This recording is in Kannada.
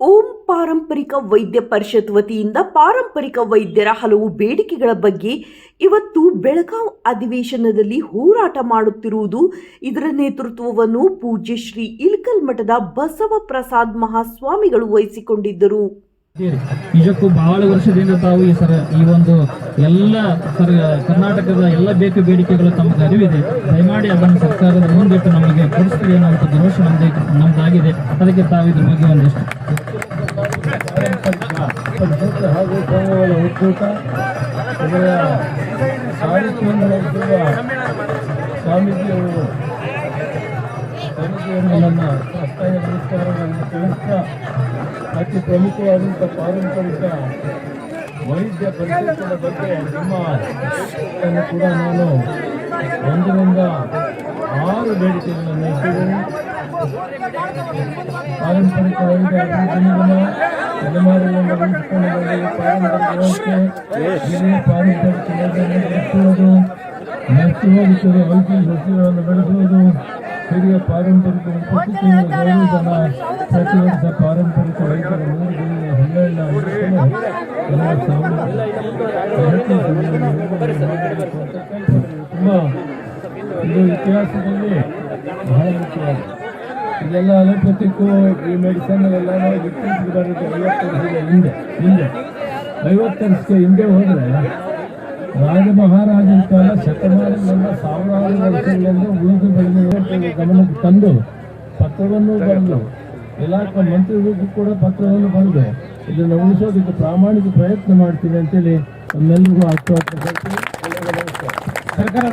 ಓಂ ಪಾರಂಪರಿಕ ವೈದ್ಯ ಪರಿಷತ್ ವತಿಯಿಂದ ಪಾರಂಪರಿಕ ವೈದ್ಯರ ಹಲವು ಬೇಡಿಕೆಗಳ ಬಗ್ಗೆ ಇವತ್ತು ಬೆಳಗಾವ್ ಅಧಿವೇಶನದಲ್ಲಿ ಹೋರಾಟ ಮಾಡುತ್ತಿರುವುದು ಇದರ ನೇತೃತ್ವವನ್ನು ಪೂಜ್ಯ ಶ್ರೀ ಇಲ್ಕಲ್ ಮಠದ ಬಸವ ಪ್ರಸಾದ್ ಮಹಾಸ್ವಾಮಿಗಳು ವಹಿಸಿಕೊಂಡಿದ್ದರು. ನಿಜಕ್ಕೂ ಬಹಳ ವರ್ಷದಿಂದ ತಾವು ಈ ಸರ ಈ ಒಂದು ಎಲ್ಲ ಸರ್ ಕರ್ನಾಟಕದ ಎಲ್ಲ ಬೇಕು ಬೇಡಿಕೆಗಳು ತಮಗೆ ಅರಿವಿದೆ ದಯಮಾಡಿ ಅದನ್ನು ಸರ್ಕಾರದ ಮುಂದಿಟ್ಟು ನಮಗೆ ಕೊಡಿಸ್ತೀರಿ ಅನ್ನುವಂಥ ಭರವಸೆ ನಮ್ದು ನಮ್ದಾಗಿದೆ. ಅದಕ್ಕೆ ತಾವು ಇದ್ರ ಬಗ್ಗೆ ಒಂದಿಷ್ಟು ಪರಿಷತ್ ಹಾಗೂ ಸಂಘಗಳ ಒಕ್ಕೂಟ, ಇದರ ಸಾಹಿತ್ಯವನ್ನು ನಡೆಸುವ ಸ್ವಾಮೀಜಿಯವರು ಸಮಿತಿಯನ್ನು ನನ್ನ ಅಷ್ಟಾಯ ನಮಸ್ಕಾರಗಳನ್ನು ತಿಳಿಸ್ತಾ, ಅತಿ ಪ್ರಮುಖವಾದಂಥ ಪಾರಂಪರಿಕ ವೈದ್ಯ ಪರಿಷತ್ತಿನ ಬಗ್ಗೆ ನಮ್ಮ ಕೂಡ ನಾನು ಒಂದರಿಂದ ಆರು ಬೇಡಿಕೆಗಳನ್ನು ಇಟ್ಟಿದ್ದೇನೆ ಪಾರಂಪರಿಕ ವೈದ್ಯ ಅಭಿವೃದ್ಧಿ ನಿಗಮ ತಲೆಮಾರಿನಿಂದ ಉಳಿಸಿಕೊಂಡು ಬಂದಿರುವ ಪಾರಂಪರಿಕ ವ್ಯವಸ್ಥೆ ಹಿರಿಯ ಪಾರಂಪರಿಕ ವೈದ್ಯರನ್ನು ಬೆಳೆಸುವುದು ನರ್ಸುವಲಿಕೆಯ ವೈದ್ಯ ಸಸಿಗಳನ್ನು ಬೆಳೆಸುವುದು ಹಿರಿಯ ಪಾರಂಪರಿಕ ಉಪಸ್ಥಿತಿಯನ್ನು ಗೌರವಿಸಲು ಪ್ರತಿ ವರ್ಷ ಪಾರಂಪರಿಕ ವೈದ್ಯರ ಮೂರು ದಿನಗಳ ಹನ್ನೆರಡನ ವರ್ಷಗಳು ಎಲ್ಲ ತುಂಬ ಇದು ಇತಿಹಾಸದಲ್ಲಿ ಬಹಳ ಮುಖ್ಯವಾಗಿದೆ ಇದೆಲ್ಲ ಅಲೋಪತಿಕ್ಕು ಈ ಮೆಡಿಸನ್ ಎಲ್ಲ ಬರೋದು ಐವತ್ತು ಹಿಂದೆ ಹಿಂದೆ. ಐವತ್ತು ವರ್ಷಕ್ಕೆ ಹಿಂದೆ ಹೋದರೆ ರಾಜ ಮಹಾರಾಜ ಕಾಲ ಶತಮಾನದಿಂದ ಸಾವಿರಾರು ವರ್ಷಗಳಿಂದ ಉಳಿದು ಬೆಳೆದ ಗಮನಕ್ಕೆ ತಂದು ಪತ್ರವನ್ನು ಬಂದು ಇಲಾಖಾ ಮಂತ್ರಿಗಳಿಗೂ ಕೂಡ ಪತ್ರವನ್ನು ಬರೆದು ಇದನ್ನು ಉಳಿಸೋದಕ್ಕೆ ಪ್ರಾಮಾಣಿಕ ಪ್ರಯತ್ನ ಮಾಡ್ತೀವಿ ಅಂತೇಳಿ ನಮ್ಮೆಲ್ಲರಿಗೂ ಆಶ್ವಾಸ ಸರ್ಕಾರ